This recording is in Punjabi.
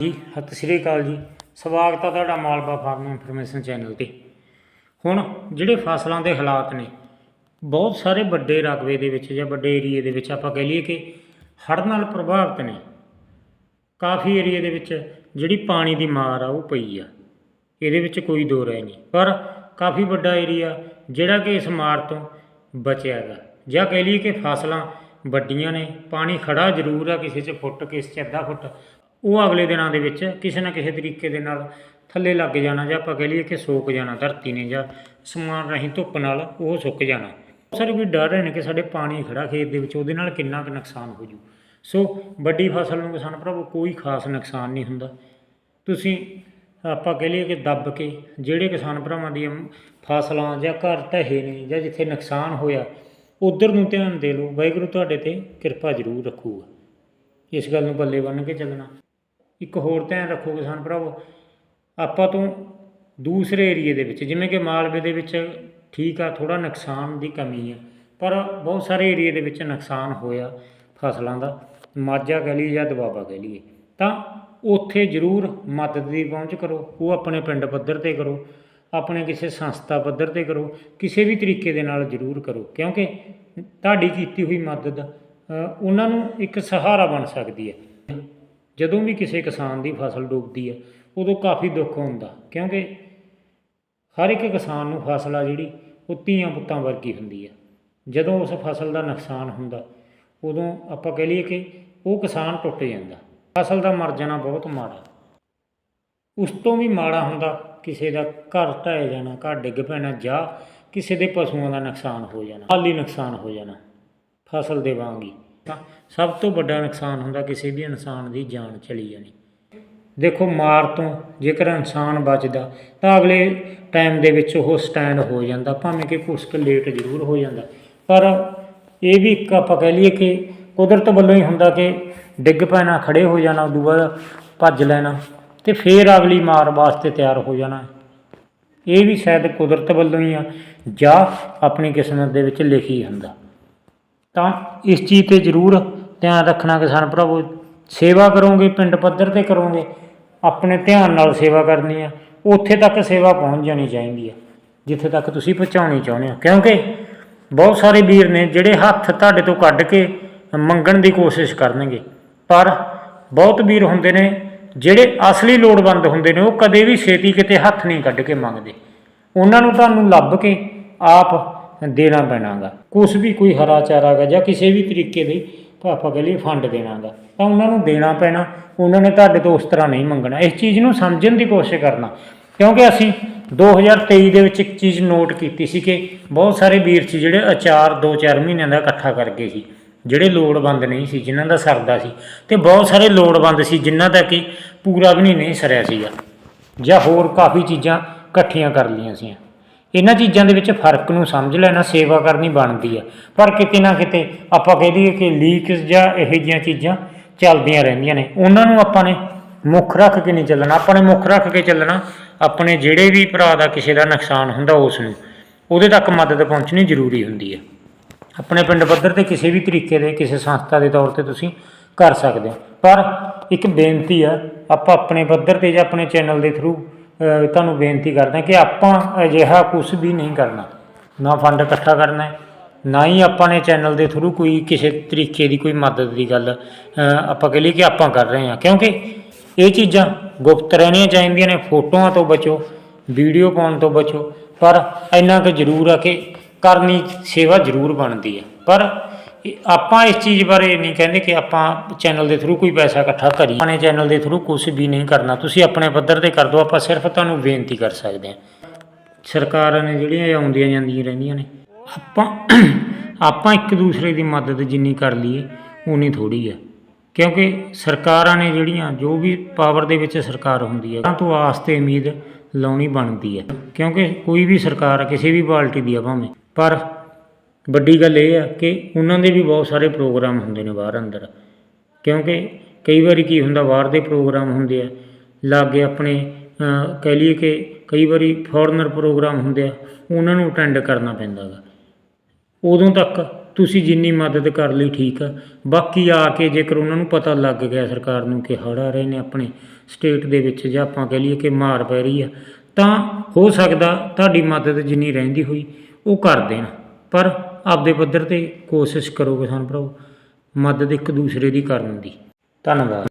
ਜੀ, ਸਤਿ ਸ਼੍ਰੀ ਅਕਾਲ ਜੀ। ਸਵਾਗਤ ਹੈ ਤੁਹਾਡਾ ਮਾਲਵਾ ਫਾਰਮ ਇਨਫੋਰਮੇਸ਼ਨ ਚੈਨਲ ਤੇ। ਹੁਣ ਜਿਹੜੇ ਫਸਲਾਂ ਦੇ ਹਾਲਾਤ ਨੇ, ਬਹੁਤ ਸਾਰੇ ਵੱਡੇ ਰਕਬੇ ਦੇ ਵਿੱਚ ਜਾਂ ਵੱਡੇ ਏਰੀਏ ਦੇ ਵਿੱਚ ਆਪਾਂ ਕਹਿ ਲਈਏ ਕਿ ਹੜ੍ਹ ਨਾਲ ਪ੍ਰਭਾਵਿਤ ਨੇ। ਕਾਫੀ ਏਰੀਏ ਦੇ ਵਿੱਚ ਜਿਹੜੀ ਪਾਣੀ ਦੀ ਮਾਰ ਆ, ਉਹ ਪਈ ਆ। ਇਹਦੇ ਵਿੱਚ ਕੋਈ ਦੋ ਰਾਏ ਨਹੀਂ। ਪਰ ਕਾਫੀ ਵੱਡਾ ਏਰੀਆ ਜਿਹੜਾ ਕਿ ਇਸ ਮਾਰ ਤੋਂ ਬਚਿਆ ਹੈਗਾ। ਜਾਂ ਕਹਿ ਲਈਏ ਕਿ ਫਸਲਾਂ ਵੱਡੀਆਂ ਨੇ, ਪਾਣੀ ਖੜਾ ਜ਼ਰੂਰ ਆ ਕਿਸੇ 'ਚ ਫੁੱਟ, ਕਿਸੇ 'ਚ ਅੱਧਾ ਫੁੱਟ। ਉਹ ਅਗਲੇ ਦਿਨਾਂ ਦੇ ਵਿੱਚ ਕਿਸੇ ਨਾ ਕਿਸੇ ਤਰੀਕੇ ਦੇ ਨਾਲ ਥੱਲੇ ਲੱਗ ਜਾਣਾ ਜਾਂ ਆਪਾਂ ਕਹਿ ਲਈਏ ਕਿ ਸੋਕ ਜਾਣਾ, ਧਰਤੀ ਨੇ ਜਾਂ ਸਮਾਨ ਰਾਹੀਂ ਧੁੱਪ ਨਾਲ ਉਹ ਸੁੱਕ ਜਾਣਾ। ਬਹੁਤ ਸਾਰੇ ਵੀ ਡਰ ਰਹੇ ਨੇ ਕਿ ਸਾਡੇ ਪਾਣੀ ਖੜਾ ਖੇਤ ਦੇ ਵਿੱਚ, ਉਹਦੇ ਨਾਲ ਕਿੰਨਾ ਕੁ ਨੁਕਸਾਨ ਹੋ ਜੂ। ਸੋ ਵੱਡੀ ਫਸਲ ਨੂੰ ਕਿਸਾਨ ਭਰਾਵੋ, ਕੋਈ ਖਾਸ ਨੁਕਸਾਨ ਨਹੀਂ ਹੁੰਦਾ। ਤੁਸੀਂ ਆਪਾਂ ਕਹਿ ਲਈਏ ਕਿ ਦੱਬ ਕੇ ਜਿਹੜੇ ਕਿਸਾਨ ਭਰਾਵਾਂ ਦੀਆਂ ਫਸਲਾਂ ਜਾਂ ਘਰ ਢਹੇ ਨੇ ਜਾਂ ਜਿੱਥੇ ਨੁਕਸਾਨ ਹੋਇਆ, ਉਧਰ ਨੂੰ ਧਿਆਨ ਦੇ ਲਓ। ਵਾਹਿਗੁਰੂ ਤੁਹਾਡੇ ਤੇ ਕਿਰਪਾ ਜ਼ਰੂਰ ਰੱਖੂਗਾ। ਇਸ ਗੱਲ ਨੂੰ ਬੱਲੇ ਬੰਨ੍ਹ ਕੇ ਚੱਲਣਾ। ਇੱਕ ਹੋਰ ਧਿਆਨ ਰੱਖੋ ਕਿਸਾਨ ਭਰਾਵੋ, ਆਪਾਂ ਤੋਂ ਦੂਸਰੇ ਏਰੀਏ ਦੇ ਵਿੱਚ, ਜਿਵੇਂ ਕਿ ਮਾਲਵੇ ਦੇ ਵਿੱਚ ਠੀਕ ਆ ਥੋੜਾ ਨੁਕਸਾਨ ਦੀ ਕਮੀ ਆ, ਪਰ ਬਹੁਤ ਸਾਰੇ ਏਰੀਏ ਦੇ ਵਿੱਚ ਨੁਕਸਾਨ ਹੋਇਆ ਫਸਲਾਂ ਦਾ, ਮਾਝਾ ਕਹਿ ਲਈਏ ਜਾਂ ਦੁਆਬਾ ਕਹਿ ਲਈਏ, ਤਾਂ ਉੱਥੇ ਜ਼ਰੂਰ ਮਦਦ ਦੀ ਪਹੁੰਚ ਕਰੋ, ਉਹ ਆਪਣੇ ਪਿੰਡ ਪੱਧਰ ਤੇ ਕਰੋ, ਆਪਣੇ ਕਿਸੇ ਸੰਸਥਾ ਪੱਧਰ ਤੇ ਕਰੋ, ਕਿਸੇ ਵੀ ਤਰੀਕੇ ਦੇ ਨਾਲ ਜ਼ਰੂਰ ਕਰੋ, ਕਿਉਂਕਿ ਤੁਹਾਡੀ ਕੀਤੀ ਹੋਈ ਮਦਦ ਉਹਨਾਂ ਨੂੰ ਇੱਕ ਸਹਾਰਾ ਬਣ ਸਕਦੀ ਹੈ। ਜਦੋਂ ਵੀ ਕਿਸੇ ਕਿਸਾਨ ਦੀ ਫਸਲ ਡੁੱਬਦੀ ਹੈ, ਉਦੋਂ ਕਾਫੀ ਦੁੱਖ ਹੁੰਦਾ, ਕਿਉਂਕਿ ਹਰ ਇੱਕ ਕਿਸਾਨ ਨੂੰ ਫਸਲ ਆ ਜਿਹੜੀ, ਉਹ ਧੀਆਂ ਪੁੱਤਾਂ ਵਰਗੀ ਹੁੰਦੀ ਹੈ। ਜਦੋਂ ਉਸ ਫਸਲ ਦਾ ਨੁਕਸਾਨ ਹੁੰਦਾ, ਉਦੋਂ ਆਪਾਂ ਕਹਿ ਲਈਏ ਕਿ ਉਹ ਕਿਸਾਨ ਟੁੱਟ ਜਾਂਦਾ। ਫਸਲ ਦਾ ਮਰ ਜਾਣਾ ਬਹੁਤ ਮਾੜਾ। ਉਸ ਤੋਂ ਵੀ ਮਾੜਾ ਹੁੰਦਾ, ਕਿਸੇ ਦਾ ਘਰ ਢਹਿ ਜਾਣਾ, ਘਰ ਡਿੱਗ ਪੈਣਾ, ਜਾਂ ਕਿਸੇ ਦੇ ਪਸ਼ੂਆਂ ਦਾ ਨੁਕਸਾਨ ਹੋ ਜਾਣਾ ਮਾਲੀ ਨੁਕਸਾਨ ਹੋ ਜਾਣਾ, ਫਸਲ ਦੇ ਵਾਂਗ ਹੀ। ਤਾਂ ਸਭ ਤੋਂ ਵੱਡਾ ਨੁਕਸਾਨ ਹੁੰਦਾ ਕਿਸੇ ਵੀ ਇਨਸਾਨ ਦੀ ਜਾਨ ਚਲੀ ਜਾਣੀ। ਦੇਖੋ, ਮਾਰ ਤੋਂ ਜੇਕਰ ਇਨਸਾਨ ਬਚਦਾ, ਤਾਂ ਅਗਲੇ ਟਾਈਮ ਦੇ ਵਿੱਚ ਉਹ ਸਟੈਂਡ ਹੋ ਜਾਂਦਾ, ਭਾਵੇਂ ਕਿ ਕੁਸ਼ਕ ਲੇਟ ਜ਼ਰੂਰ ਹੋ ਜਾਂਦਾ। ਪਰ ਇਹ ਵੀ ਇੱਕ ਆਪਾਂ ਕਹਿ ਲਈਏ ਕਿ ਕੁਦਰਤ ਵੱਲੋਂ ਹੀ ਹੁੰਦਾ ਕਿ ਡਿੱਗ ਪੈਣਾ ਖੜੇ ਹੋ ਜਾਣਾ, ਉਦੋਂ ਬਾਅਦ ਭੱਜ ਲੈਣਾ, ਤੇ ਫੇਰ ਅਗਲੀ ਮਾਰ ਵਾਸਤੇ ਤਿਆਰ ਹੋ ਜਾਣਾ। ਇਹ ਵੀ ਸ਼ਾਇਦ ਕੁਦਰਤ ਵੱਲੋਂ ਹੀ ਆ, ਜਾਂ ਆਪਣੀ ਕਿਸਮਤ ਦੇ ਵਿੱਚ ਲਿਖੀ ਹੁੰਦਾ। ਤਾਂ ਇਸ ਚੀਜ਼ ਤੇ ਜ਼ਰੂਰ ਧਿਆਨ ਰੱਖਣਾ ਕਿਸਾਨ ਭਰਾਵੋ। ਸੇਵਾ ਕਰੋਗੇ, ਪਿੰਡ ਪੱਧਰ ਤੇ ਕਰੋਗੇ, ਆਪਣੇ ਧਿਆਨ ਨਾਲ ਸੇਵਾ ਕਰਨੀ ਆ। ਉੱਥੇ ਤੱਕ ਸੇਵਾ ਪਹੁੰਚ ਜਾਣੀ ਚਾਹੀਦੀ ਆ, ਜਿੱਥੇ ਤੱਕ ਤੁਸੀਂ ਪਹੁੰਚਾਉਣੀ ਚਾਹੁੰਦੇ ਹੋ। ਕਿਉਂਕਿ ਬਹੁਤ ਸਾਰੇ ਵੀਰ ਨੇ ਜਿਹੜੇ ਹੱਥ ਤੁਹਾਡੇ ਤੋਂ ਕੱਢ ਕੇ ਮੰਗਣ ਦੀ ਕੋਸ਼ਿਸ਼ ਕਰਨਗੇ, ਪਰ ਬਹੁਤ ਵੀਰ ਹੁੰਦੇ ਨੇ ਜਿਹੜੇ ਅਸਲੀ ਲੋੜਵੰਦ ਹੁੰਦੇ ਨੇ, ਉਹ ਕਦੇ ਵੀ ਛੇਤੀ ਕਿਤੇ ਹੱਥ ਨਹੀਂ ਕੱਢ ਕੇ ਮੰਗਦੇ। ਉਹਨਾਂ ਨੂੰ ਤੁਹਾਨੂੰ ਲੱਭ ਕੇ ਆਪ ਦੇਣਾ ਪੈਣਾਗਾ। ਕੁਛ ਵੀ ਕੋਈ ਹਰਾ ਚਾਰਾ ਗਾ ਜਾਂ ਕਿਸੇ ਵੀ ਤਰੀਕੇ ਦੀ ਆਪਾਂ ਕਹ ਲਈਏ ਫੰਡ ਦੇਣਾਗਾ। ਤਾਂ ਉਹਨਾਂ ਨੂੰ ਦੇਣਾ ਪੈਣਾ, ਉਹਨਾਂ ਨੇ ਤੁਹਾਡੇ ਤੋਂ ਉਸ ਤਰ੍ਹਾਂ ਨਹੀਂ ਮੰਗਣਾ। ਇਸ ਚੀਜ਼ ਨੂੰ ਸਮਝਣ ਦੀ ਕੋਸ਼ਿਸ਼ ਕਰਨਾ। ਕਿਉਂਕਿ ਅਸੀਂ 2023 ਦੇ ਵਿੱਚ ਇੱਕ ਚੀਜ਼ ਨੋਟ ਕੀਤੀ ਸੀ ਕਿ ਬਹੁਤ ਸਾਰੇ ਵੀਰ ਸੀ ਜਿਹੜੇ ਅਚਾਰ 2-4 ਮਹੀਨਿਆਂ ਦਾ ਇਕੱਠਾ ਕਰ ਗਏ ਸੀ, ਜਿਹੜੇ ਲੋੜਵੰਦ ਨਹੀਂ ਸੀ, ਜਿਨ੍ਹਾਂ ਦਾ ਸਰਦਾ ਸੀ। ਤੇ ਬਹੁਤ ਸਾਰੇ ਲੋੜਵੰਦ ਸੀ ਜਿਨ੍ਹਾਂ ਦਾ ਕਿ ਪੂਰਾ ਵੀ ਨਹੀਂ ਸਰਿਆ ਸੀਗਾ। ਜਾਂ ਹੋਰ ਕਾਫੀ ਚੀਜ਼ਾਂ ਇਕੱਠੀਆਂ ਕਰ ਲਈਆਂ ਸੀ ਇਹਨਾਂ ਚੀਜ਼ਾਂ ਦੇ ਵਿੱਚ ਫ਼ਰਕ ਨੂੰ ਸਮਝ ਲੈਣਾ, ਸੇਵਾ ਕਰਨੀ ਬਣਦੀ ਆ। ਪਰ ਕਿਤੇ ਨਾ ਕਿਤੇ ਆਪਾਂ ਕਹਿ ਦਈਏ ਕਿ ਲੀਕ ਜਾਂ ਇਹੋ ਜਿਹੀਆਂ ਚੀਜ਼ਾਂ ਚੱਲਦੀਆਂ ਰਹਿੰਦੀਆਂ ਨੇ। ਉਹਨਾਂ ਨੂੰ ਆਪਾਂ ਨੇ ਮੁੱਖ ਰੱਖ ਕੇ ਨਹੀਂ ਚੱਲਣਾ। ਆਪਾਂ ਨੇ ਮੁੱਖ ਰੱਖ ਕੇ ਚੱਲਣਾ, ਆਪਣੇ ਜਿਹੜੇ ਵੀ ਭਰਾ ਦਾ ਕਿਸੇ ਦਾ ਨੁਕਸਾਨ ਹੁੰਦਾ ਉਸ ਨੂੰ, ਉਹਦੇ ਤੱਕ ਮਦਦ ਪਹੁੰਚਣੀ ਜ਼ਰੂਰੀ ਹੁੰਦੀ ਹੈ ਆਪਣੇ ਪਿੰਡ ਪੱਧਰ ਤੇ ਕਿਸੇ ਵੀ ਤਰੀਕੇ ਦੇ, ਕਿਸੇ ਸੰਸਥਾ ਦੇ ਤੌਰ ਤੇ ਤੁਸੀਂ ਕਰ ਸਕਦੇ ਹੋ। ਪਰ ਇੱਕ ਬੇਨਤੀ ਆ, ਆਪਾਂ ਆਪਣੇ ਪੱਧਰ ਤੇ ਜਾਂ ਆਪਣੇ ਚੈਨਲ ਦੇ ਥਰੂ ਤੁਹਾਨੂੰ ਬੇਨਤੀ ਕਰਦੇ ਹਾਂ ਕਿ ਆਪਾਂ ਅਜਿਹਾ ਕੁਝ ਵੀ ਨਹੀਂ ਕਰਨਾ। ਨਾ ਫੰਡ ਇਕੱਠਾ ਕਰਨਾ ਹੈ, ਨਾ ਹੀ ਆਪਾਂ ਨੇ ਚੈਨਲ ਦੇ ਥਰੂ ਕੋਈ ਕਿਸੇ ਤਰੀਕੇ ਦੀ ਕੋਈ ਮਦਦ ਦੀ ਗੱਲ ਆਪਾਂ ਕਹ ਲਈ ਕਿ ਆਪਾਂ ਕਰ ਰਹੇ ਹਾਂ। ਕਿਉਂਕਿ ਇਹ ਚੀਜ਼ਾਂ ਗੁਪਤ ਰਹਿਣੀਆਂ ਚਾਹੀਦੀਆਂ ਨੇ, ਫੋਟੋਆਂ ਤੋਂ ਬਚੋ, ਵੀਡੀਓ ਪਾਉਣ ਤੋਂ ਬਚੋ, ਪਰ ਇੰਨਾ ਕੁ ਜ਼ਰੂਰ ਆ ਕਿ ਕਰਨੀ ਸੇਵਾ ਜ਼ਰੂਰ ਬਣਦੀ ਹੈ। ਪਰ ਇਹ- ਆਪਾਂ ਇਸ ਚੀਜ਼ ਬਾਰੇ ਨਹੀਂ ਕਹਿੰਦੇ ਕਿ ਆਪਾਂ ਚੈਨਲ ਦੇ ਥਰੂ ਕੋਈ ਪੈਸਾ ਇਕੱਠਾ ਕਰੀਏ। ਆਪਣੇ ਚੈਨਲ ਦੇ ਥਰੂ ਕੁਝ ਵੀ ਨਹੀਂ ਕਰਨਾ। ਤੁਸੀਂ ਆਪਣੇ ਪੱਧਰ ਤੇ ਕਰ ਦਿਓ ਆਪਾਂ ਸਿਰਫ ਤੁਹਾਨੂੰ ਬੇਨਤੀ ਕਰ ਸਕਦੇ ਹਾਂ। ਸਰਕਾਰਾਂ ਨੇ ਜਿਹੜੀਆਂ ਇਹ ਆਉਂਦੀਆਂ ਜਾਂਦੀਆਂ ਰਹਿੰਦੀਆਂ ਨੇ, ਆਪਾਂ ਆਪਾਂ ਇੱਕ ਦੂਸਰੇ ਦੀ ਮਦਦ ਜਿੰਨੀ ਕਰ ਲਈਏ ਉਨੀ ਥੋੜੀ ਆ ਕਿਉਂਕਿ ਸਰਕਾਰਾਂ ਨੇ ਜਿਹੜੀਆਂ, ਜੋ ਵੀ ਪਾਵਰ ਦੇ ਵਿੱਚ ਸਰਕਾਰ ਹੁੰਦੀ ਹੈ, ਤਾਂ ਤੋਂ ਆਸ ਤੇ ਉਮੀਦ ਲਾਉਣੀ ਬਣਦੀ ਹੈ। ਕਿਉਂਕਿ ਕੋਈ ਵੀ ਸਰਕਾਰ ਕਿਸੇ ਵੀ ਪਾਰਟੀ ਦੀ ਆ ਭਾਵੇਂ। ਪਰ ਵੱਡੀ ਗੱਲ ਇਹ ਆ ਕਿ ਉਹਨਾਂ ਦੇ ਵੀ ਬਹੁਤ ਸਾਰੇ ਪ੍ਰੋਗਰਾਮ ਹੁੰਦੇ ਨੇ ਬਾਹਰ ਅੰਦਰ। ਕਿਉਂਕਿ ਕਈ ਵਾਰੀ ਕੀ ਹੁੰਦਾ, ਬਾਹਰ ਦੇ ਪ੍ਰੋਗਰਾਮ ਹੁੰਦੇ ਆ, ਲਾਗੇ ਆਪਣੇ ਕਹਿ ਲਈਏ ਕਿ ਕਈ ਵਾਰੀ ਫੋਰਨਰ ਪ੍ਰੋਗਰਾਮ ਹੁੰਦੇ ਆ, ਉਹਨਾਂ ਨੂੰ ਅਟੈਂਡ ਕਰਨਾ ਪੈਂਦਾ ਗਾ। ਉਦੋਂ ਤੱਕ ਤੁਸੀਂ ਜਿੰਨੀ ਮਦਦ ਕਰ ਲਈ ਠੀਕ ਆ। ਬਾਕੀ ਆ ਕੇ ਜੇਕਰ ਉਹਨਾਂ ਨੂੰ ਪਤਾ ਲੱਗ ਗਿਆ ਸਰਕਾਰ ਨੂੰ ਕਿ ਹੜ੍ਹ ਆ ਰਹੇ ਨੇ ਆਪਣੇ ਸਟੇਟ ਦੇ ਵਿੱਚ ਜਾਂ ਆਪਾਂ ਕਹਿ ਲਈਏ ਕਿ ਮਾਰ ਪੈ ਰਹੀ ਆ, ਤਾਂ ਹੋ ਸਕਦਾ ਤੁਹਾਡੀ ਮਦਦ ਜਿੰਨੀ ਰਹਿੰਦੀ ਹੋਈ ਉਹ ਕਰ ਦੇਣ। ਪਰ ਆਪਦੇ ਪੱਧਰ ਤੇ ਕੋਸ਼ਿਸ਼ ਕਰੋ ਕਿਸਾਨ ਭਰਾਓ ਮਦਦ ਇੱਕ ਦੂਸਰੇ ਦੀ ਕਰਨ ਦੀ। ਧੰਨਵਾਦ।